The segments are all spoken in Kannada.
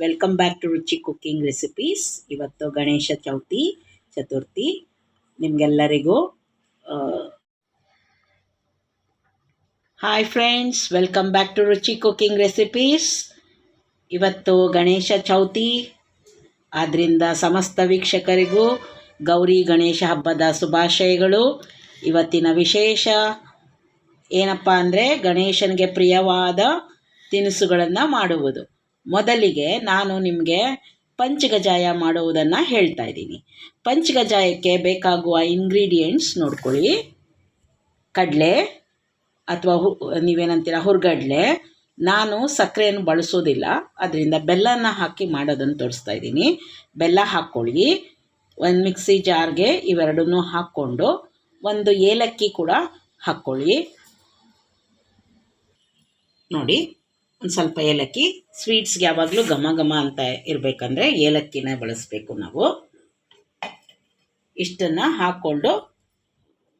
Welcome back to Ruchi cooking recipes ಇವತ್ತು ಗಣೇಶ ಚೌತಿ, ಚತುರ್ಥಿ. ನಿಮಗೆಲ್ಲರಿಗೂ hi friends welcome back to Ruchi cooking recipes ಇವತ್ತು ಗಣೇಶ ಚೌತಿ. ಆದ್ದರಿಂದ ಸಮಸ್ತ ವೀಕ್ಷಕರಿಗೂ ಗೌರಿ ಗಣೇಶ ಹಬ್ಬದ ಶುಭಾಶಯಗಳು. ಇವತ್ತಿನ ವಿಶೇಷ ಏನಪ್ಪ ಅಂದರೆ ಗಣೇಶನಿಗೆ ಪ್ರಿಯವಾದ ತಿನಿಸುಗಳನ್ನು ಮಾಡುವುದು. ಮೊದಲಿಗೆ ನಾನು ನಿಮಗೆ ಪಂಚಗಜಾಯ ಮಾಡುವುದನ್ನು ಹೇಳ್ತಾ ಇದ್ದೀನಿ. ಪಂಚಗಜಾಯಕ್ಕೆ ಬೇಕಾಗುವ ಇಂಗ್ರೀಡಿಯೆಂಟ್ಸ್ ನೋಡ್ಕೊಳ್ಳಿ. ಕಡಲೆ ಅಥವಾ ಹು, ನೀವೇನಂತೀರ ಹುರ್ಗಡ್ಲೆ. ನಾನು ಸಕ್ಕರೆಯನ್ನು ಬಳಸೋದಿಲ್ಲ. ಅದರಿಂದ ಬೆಲ್ಲನ ಹಾಕಿ ಮಾಡೋದನ್ನು ತೋರಿಸ್ತಾ ಇದ್ದೀನಿ. ಬೆಲ್ಲ ಹಾಕ್ಕೊಳ್ಳಿ. ಒಂದು ಮಿಕ್ಸಿ ಜಾರ್ಗೆ ಇವೆರಡನ್ನೂ ಹಾಕ್ಕೊಂಡು ಒಂದು ಏಲಕ್ಕಿ ಕೂಡ ಹಾಕ್ಕೊಳ್ಳಿ. ನೋಡಿ. ಒಂದು ಸ್ವಲ್ಪ ಏಲಕ್ಕಿ ಸ್ವೀಟ್ಸ್ಗೆ ಯಾವಾಗಲೂ ಘಮ ಘಮ ಅಂತ ಇರಬೇಕಂದ್ರೆ ಏಲಕ್ಕಿನ ಬಳಸಬೇಕು ನಾವು. ಇಷ್ಟನ್ನು ಹಾಕ್ಕೊಂಡು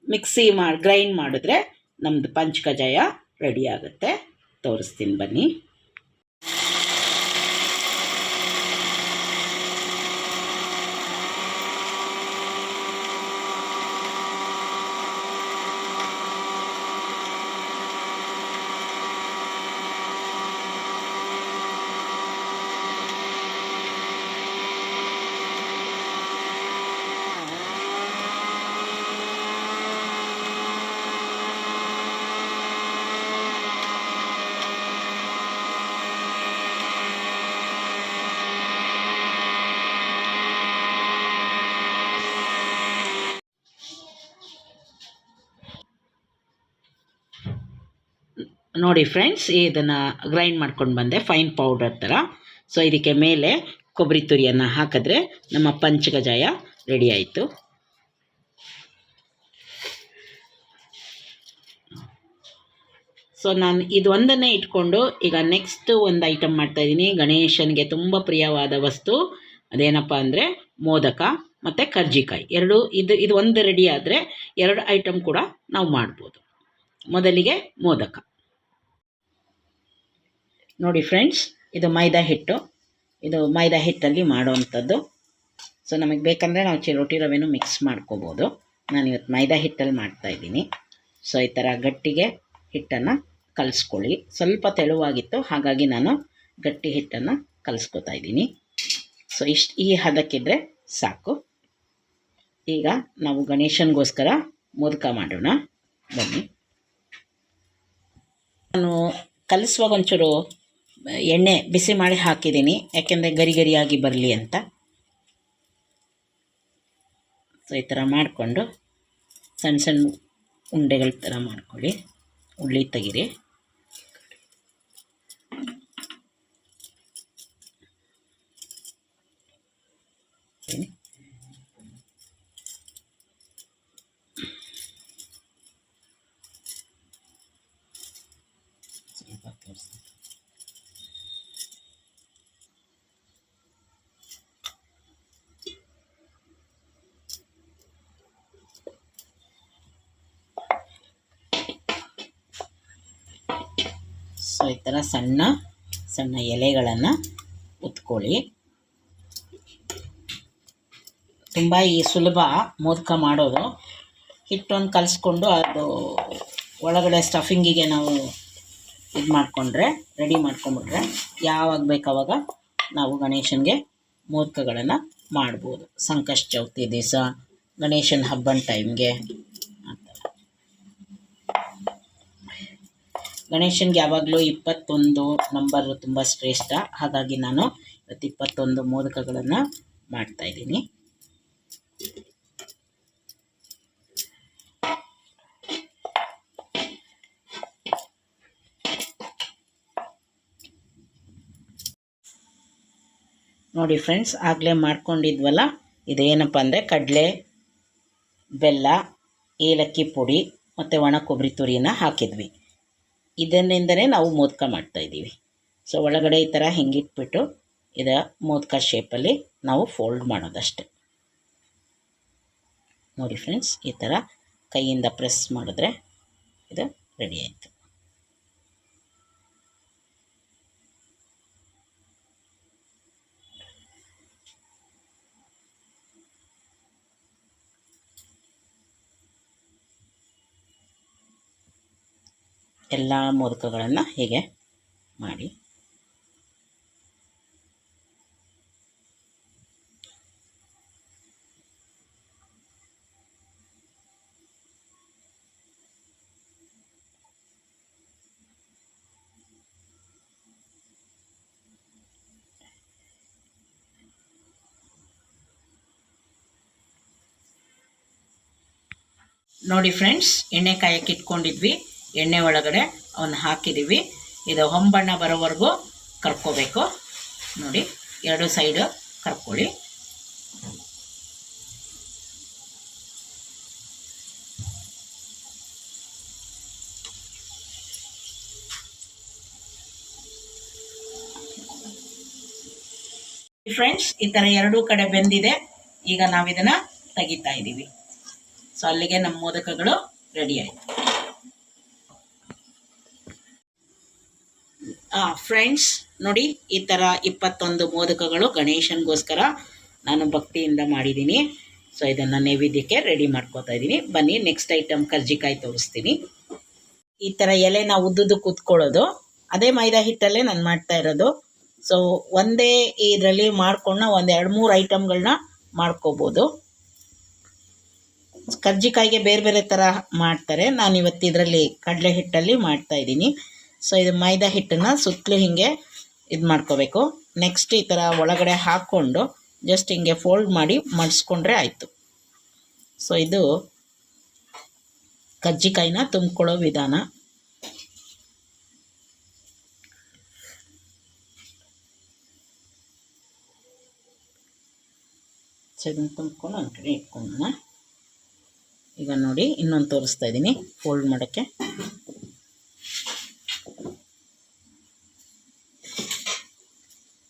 ಮಿಕ್ಸಿ ಮಾಡಿ ಗ್ರೈಂಡ್ ಮಾಡಿದ್ರೆ ನಮ್ಮದು ಪಂಚಕಜಾಯ ರೆಡಿ ಆಗುತ್ತೆ. ತೋರಿಸ್ತೀನಿ ಬನ್ನಿ. ನೋಡಿ ಫ್ರೆಂಡ್ಸ್ ಇದನ್ನು ಗ್ರೈಂಡ್ ಮಾಡ್ಕೊಂಡು ಬಂದೆ ಫೈನ್ ಪೌಡರ್ ಥರ ಸೊ ಇದಕ್ಕೆ ಮೇಲೆ ಕೊಬ್ಬರಿ ತುರಿಯನ್ನು ಹಾಕಿದ್ರೆ ನಮ್ಮ ಪಂಚಗಜಾಯ ರೆಡಿ ಆಯಿತು. ಸೊ ನಾನು ಇದು ಒಂದನ್ನೇ ಇಟ್ಕೊಂಡು ಈಗ ನೆಕ್ಸ್ಟ್ ಒಂದು ಐಟಮ್ ಮಾಡ್ತಾಯಿದ್ದೀನಿ ಗಣೇಶನಿಗೆ ತುಂಬ ಪ್ರಿಯವಾದ ವಸ್ತು ಅದೇನಪ್ಪ ಅಂದರೆ ಮೋದಕ ಮತ್ತು ಕರ್ಜಿಕಾಯಿ. ಎರಡು ಇದು ಇದು ಒಂದು ರೆಡಿ ಆದರೆ ಎರಡು ಐಟಮ್ ಕೂಡ ನಾವು ಮಾಡ್ಬೋದು. ಮೊದಲಿಗೆ ಮೋದಕ. ನೋಡಿ ಫ್ರೆಂಡ್ಸ್ ಇದು ಮೈದಾ ಹಿಟ್ಟು. ಇದು ಮೈದಾ ಹಿಟ್ಟಲ್ಲಿ ಮಾಡೋವಂಥದ್ದು. ಸೊ ನಮಗೆ ಬೇಕಂದರೆ ನಾವು ಚಿರೋಟಿ ರವೆನೂ ಮಿಕ್ಸ್ ಮಾಡ್ಕೋಬೋದು. ನಾನು ಇವತ್ತು ಮೈದಾ ಹಿಟ್ಟಲ್ಲಿ ಮಾಡ್ತಾ ಇದ್ದೀನಿ ಸೊ ಈ ಥರ ಗಟ್ಟಿಗೆ ಹಿಟ್ಟನ್ನು ಕಲಿಸ್ಕೊಳ್ಳಿ. ಸ್ವಲ್ಪ ತೆಳುವಾಗಿತ್ತು, ಹಾಗಾಗಿ ನಾನು ಗಟ್ಟಿ ಹಿಟ್ಟನ್ನು ಕಲಿಸ್ಕೊತಾ ಇದ್ದೀನಿ ಸೊ ಇಷ್ಟು ಈ ಹದಕ್ಕಿದ್ರೆ ಸಾಕು. ಈಗ ನಾವು ಗಣೇಶನಿಗೋಸ್ಕರ ಮೋದಕ ಮಾಡೋಣ. ಬನ್ನಿ. ನಾನು ಕಲಿಸುವಾಗ ಒಂಚೂರು ಎಣ್ಣೆ ಬಿಸಿ ಮಾಡಿ ಹಾಕಿದ್ದೀನಿ, ಯಾಕೆಂದರೆ ಗರಿ ಗರಿಯಾಗಿ ಬರಲಿ ಅಂತ. ಸೊ ಈ ಥರ ಮಾಡಿಕೊಂಡು ಸಣ್ಣ ಸಣ್ಣ ಉಂಡೆಗಳ ಥರ ಮಾಡ್ಕೊಳ್ಳಿ. ಉಳ್ಳಿ ತೆಗೀರಿ. ಸೊ, ಈ ಥರ ಸಣ್ಣ ಸಣ್ಣ ಎಲೆಗಳನ್ನು ಉತ್ಕೊಳ್ಳಿ. ತುಂಬ ಈ ಸುಲಭ ಮೋದಕ ಮಾಡೋದು. ಹಿಟ್ಟೊಂದು ಕಲಿಸ್ಕೊಂಡು ಅದು ಒಳಗಡೆ ಸ್ಟಫಿಂಗಿಗೆ ನಾವು ಇದು ಮಾಡಿಕೊಂಡ್ರೆ, ರೆಡಿ ಮಾಡ್ಕೊಂಡ್ಬಿಟ್ರೆ ಯಾವಾಗ ಬೇಕಾವಾಗ ನಾವು ಗಣೇಶನಿಗೆ ಮೋದಕಗಳನ್ನು ಮಾಡ್ಬೋದು. ಸಂಕಷ್ಟ ಚೌತಿ ದಿವಸ, ಗಣೇಶನ ಹಬ್ಬನ ಟೈಮ್ಗೆ ಗಣೇಶನ್ಗೆ ಯಾವಾಗಲೂ ಇಪ್ಪತ್ತೊಂದು ನಂಬರ್ ತುಂಬ ಶ್ರೇಷ್ಠ. ಹಾಗಾಗಿ ನಾನು ಇವತ್ತು ಇಪ್ಪತ್ತೊಂದು ಮೋದಕಗಳನ್ನು ಮಾಡ್ತಾಯಿದ್ದೀನಿ ನೋಡಿ ಫ್ರೆಂಡ್ಸ್, ಆಗಲೇ ಮಾಡ್ಕೊಂಡಿದ್ವಲ್ಲ? ಇದೇನಪ್ಪ ಅಂದರೆ ಕಡಲೆ, ಬೆಲ್ಲ, ಏಲಕ್ಕಿ ಪುಡಿ ಮತ್ತು ಒಣ ಕೊಬ್ಬರಿ ತುರಿಯನ್ನು ಹಾಕಿದ್ವಿ. ಇದನ್ನಿಂದಲೇ ನಾವು ಮೋದಕ ಮಾಡ್ತಾಯಿದ್ದೀವಿ ಸೊ ಒಳಗಡೆ ಈ ಥರ ಹೆಂಗಿಟ್ಬಿಟ್ಟು ಇದ ಮೋದಕ ಶೇಪಲ್ಲಿ ನಾವು ಫೋಲ್ಡ್ ಮಾಡೋದಷ್ಟೆ. ನೋಡಿ ಫ್ರೆಂಡ್ಸ್ ಈ ಥರ ಕೈಯಿಂದ ಪ್ರೆಸ್ ಮಾಡಿದ್ರೆ ಇದು ರೆಡಿ ಆಯಿತು. ಎಲ್ಲ ಮೋದಕಗಳನ್ನು ಹೀಗೆ ಮಾಡಿ. ನೋಡಿ ಫ್ರೆಂಡ್ಸ್ ಎಣ್ಣೆ ಕಾಯಕ್ಕೆ ಇಟ್ಕೊಂಡಿದ್ವಿ. ಎಣ್ಣೆ ಒಳಗಡೆ ಅವನ್ನ ಹಾಕಿದ್ದೀವಿ. ಇದು ಹೊಂಬಣ್ಣ ಬರೋವರೆಗೂ ಕರ್ಕೋಬೇಕು. ನೋಡಿ, ಎರಡು ಸೈಡು ಕರ್ಕೊಳ್ಳಿ. ಫ್ರೆಂಡ್ಸ್ ಈ ಥರ ಎರಡೂ ಕಡೆ ಬೆಂದಿದೆ. ಈಗ ನಾವಿದನ್ನು ತೆಗಿತಾ ಇದ್ದೀವಿ ಸೊ ಅಲ್ಲಿಗೆ ನಮ್ಮ ಮೋದಕಗಳು ರೆಡಿ ಆಯಿತು. ಫ್ರೆಂಡ್ಸ್ ನೋಡಿ, ಈ ಥರ ಇಪ್ಪತ್ತೊಂದು ಮೋದಕಗಳು ಗಣೇಶನಿಗೋಸ್ಕರ ನಾನು ಭಕ್ತಿಯಿಂದ ಮಾಡಿದ್ದೀನಿ. ಸೊ ಇದನ್ನು ನೈವೇದ್ಯಕ್ಕೆ ರೆಡಿ ಮಾಡ್ಕೋತಾ ಇದ್ದೀನಿ. ಬನ್ನಿ ನೆಕ್ಸ್ಟ್ ಐಟಮ್ ಕರ್ಜಿಕಾಯಿ ತೋರಿಸ್ತೀನಿ. ಈ ಥರ ಎಲೆನ ಉದ್ದುದ್ದು ಕೂತ್ಕೊಳ್ಳೋದು. ಅದೇ ಮೈದಾ ಹಿಟ್ಟಲ್ಲೇ ನಾನು ಮಾಡ್ತಾ ಇರೋದು. ಸೊ ಒಂದೇ ಇದರಲ್ಲಿ ಮಾಡ್ಕೊಂಡು ಒಂದು ಎರಡು ಮೂರು ಐಟಮ್ಗಳನ್ನ ಮಾಡ್ಕೋಬೋದು. ಕರ್ಜಿಕಾಯಿಗೆ ಬೇರೆ ಬೇರೆ ಥರ ಮಾಡ್ತಾರೆ. ನಾನು ಇವತ್ತು ಇದರಲ್ಲಿ ಕಡಲೆ ಹಿಟ್ಟಲ್ಲಿ ಮಾಡ್ತಾ ಇದ್ದೀನಿ. ಸೊ ಇದು ಮೈದಾ ಹಿಟ್ಟನ್ನು ಸುತ್ತಲೂ ಹೀಗೆ ಇದು ಮಾಡ್ಕೋಬೇಕು. ನೆಕ್ಸ್ಟ್ ಈ ಥರ ಒಳಗಡೆ ಹಾಕ್ಕೊಂಡು ಜಸ್ಟ್ ಹಿಂಗೆ ಫೋಲ್ಡ್ ಮಾಡಿ ಮಡಿಸ್ಕೊಂಡ್ರೆ ಆಯಿತು. ಸೊ ಇದು ಕಜ್ಜಿಕಾಯಿನ ತುಂಬ್ಕೊಳ್ಳೋ ವಿಧಾನ. ಸೊ ಇದನ್ನು ತುಂಬ್ಕೊಂಡು ಒಂದು ಕಡೆ ಇಟ್ಕೊಳ್ಳೋಣ ಈಗ ನೋಡಿ ಇನ್ನೊಂದು ತೋರಿಸ್ತಾ ಇದ್ದೀನಿ ಫೋಲ್ಡ್ ಮಾಡೋಕ್ಕೆ.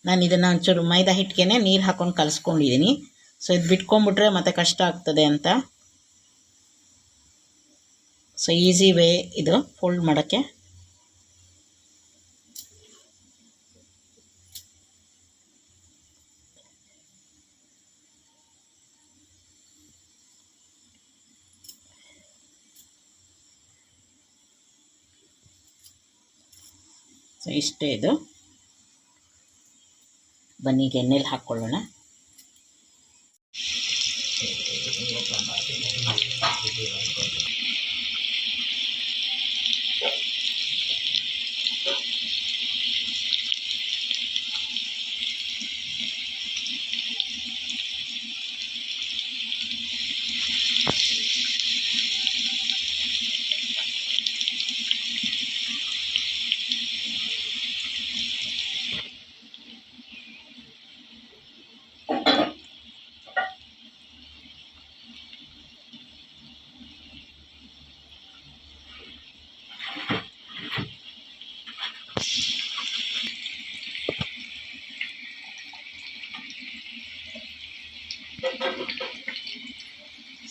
ನಾನು ಇದನ್ನು ಒಂಚೂರು ಮೈದಾ ಹಿಟ್ಟಿಗೆ ನೀರು ಹಾಕ್ಕೊಂಡು ಕಲಿಸ್ಕೊಂಡಿದ್ದೀನಿ ಸೊ ಇದು ಬಿಟ್ಕೊಂಡ್ಬಿಟ್ರೆ ಮತ್ತೆ ಕಷ್ಟ ಆಗ್ತದೆ ಅಂತ. ಸೊ ಈಸಿ ವೇ ಇದು ಫೋಲ್ಡ್ ಮಾಡೋಕ್ಕೆ. ಸೊ ಇಷ್ಟೇ ಇದು. ಬನ್ನಿ ಈಗ ಎಣ್ಣೆಲಿ ಹಾಕ್ಕೊಳ್ಳೋಣ.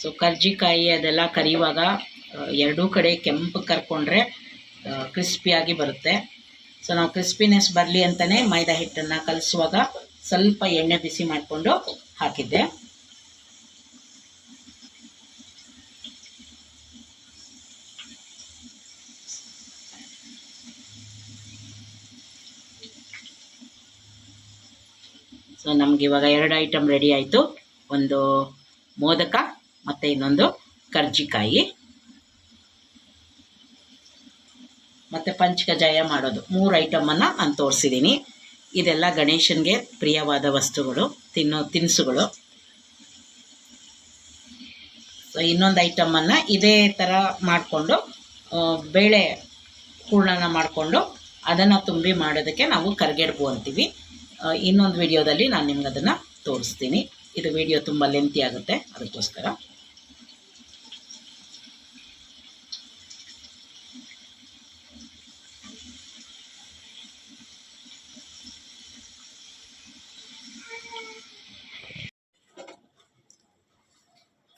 ಸೊ ಕರ್ಜಿಕಾಯಿ ಅದೆಲ್ಲ ಕರಿಯುವಾಗ ಎರಡೂ ಕಡೆ ಕೆಂಪು ಕರ್ಕೊಂಡ್ರೆ ಕ್ರಿಸ್ಪಿಯಾಗಿ ಬರುತ್ತೆ. ಸೊ ನಾವು ಕ್ರಿಸ್ಪಿನೆಸ್ ಬರಲಿ ಅಂತಲೇ ಮೈದಾ ಹಿಟ್ಟನ್ನು ಕಲಿಸುವಾಗ ಸ್ವಲ್ಪ ಎಣ್ಣೆ ಬಿಸಿ ಮಾಡಿಕೊಂಡು ಹಾಕಿದ್ದೆ. ಸೊ ನಮ್ಗೆ ಇವಾಗ ಎರಡು ಐಟಮ್ ರೆಡಿ ಆಯಿತು. ಒಂದು ಮೋದಕ ಮತ್ತು ಇನ್ನೊಂದು ಕರ್ಜಿಕಾಯಿ. ಮತ್ತು ಪಂಚಕಜಾಯ ಮಾಡೋದು. ಮೂರು ಐಟಮನ್ನು ನಾನು ತೋರಿಸಿದ್ದೀನಿ ಇದೆಲ್ಲ ಗಣೇಶನಿಗೆ ಪ್ರಿಯವಾದ ವಸ್ತುಗಳು, ತಿನ್ನೋ ತಿನಿಸುಗಳು. ಸೊ ಇನ್ನೊಂದು ಐಟಮನ್ನು ಇದೇ ಥರ ಮಾಡಿಕೊಂಡು ಬೇಳೆ ಹೂರ್ಣನ ಮಾಡಿಕೊಂಡು ಅದನ್ನು ತುಂಬಿ ಮಾಡೋದಕ್ಕೆ ನಾವು ಕರ್ಗೆಡ್ಬು ಅಂತೀವಿ. ಇನ್ನೊಂದು ವಿಡಿಯೋದಲ್ಲಿ ನಾನು ನಿಮ್ಗೆ ಅದನ್ನು ತೋರಿಸ್ತೀನಿ. ಇದು ವಿಡಿಯೋ ತುಂಬ ಲೆಂತಿ ಆಗುತ್ತೆ, ಅದಕ್ಕೋಸ್ಕರ.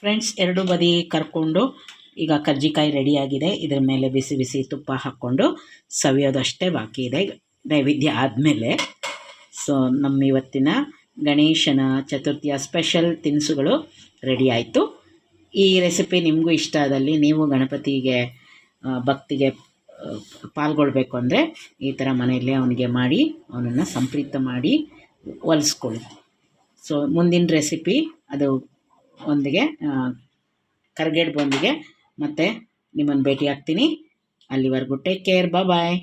ಫ್ರೆಂಡ್ಸ್ ಎರಡು ಬದಿ ಕರ್ಕೊಂಡು ಈಗ ಕರ್ಜಿಕಾಯಿ ರೆಡಿಯಾಗಿದೆ ಇದರ ಮೇಲೆ ಬಿಸಿ ಬಿಸಿ ತುಪ್ಪ ಹಾಕ್ಕೊಂಡು ಸವಿಯೋದಷ್ಟೇ ಬಾಕಿ ಇದೆ. ನೈವೇದ್ಯ ಆದಮೇಲೆ ಸೊ ನಮ್ಮ ಇವತ್ತಿನ ಗಣೇಶನ ಚತುರ್ಥಿಯ ಸ್ಪೆಷಲ್ ತಿನಿಸುಗಳು ರೆಡಿ ಆಯಿತು. ಈ ರೆಸಿಪಿ ನಿಮಗೂ ಇಷ್ಟ ಆದಲ್ಲಿ ನೀವು ಗಣಪತಿಗೆ ಭಕ್ತಿಗೆ ಪಾಲ್ಗೊಳ್ಬೇಕು ಅಂದರೆ ಈ ಥರ ಮನೆಯಲ್ಲೇ ಅವನಿಗೆ ಮಾಡಿ, ಅವನನ್ನು ಸಂಪ್ರೀತ ಮಾಡಿ ಹೊಲಿಸ್ಕೊಳ್ಳಿ ಸೊ ಮುಂದಿನ ರೆಸಿಪಿ ಅದು ಒಂದಿಗೆ ಕರ್ಗೆಡ್ಬೊಂದಿಗೆ ಮತ್ತು ನಿಮ್ಮನ್ನು ಭೇಟಿ ಆಗ್ತೀನಿ ಅಲ್ಲಿವರೆಗೂ ಟೇಕ್ ಕೇರ್ ಬಾಯ್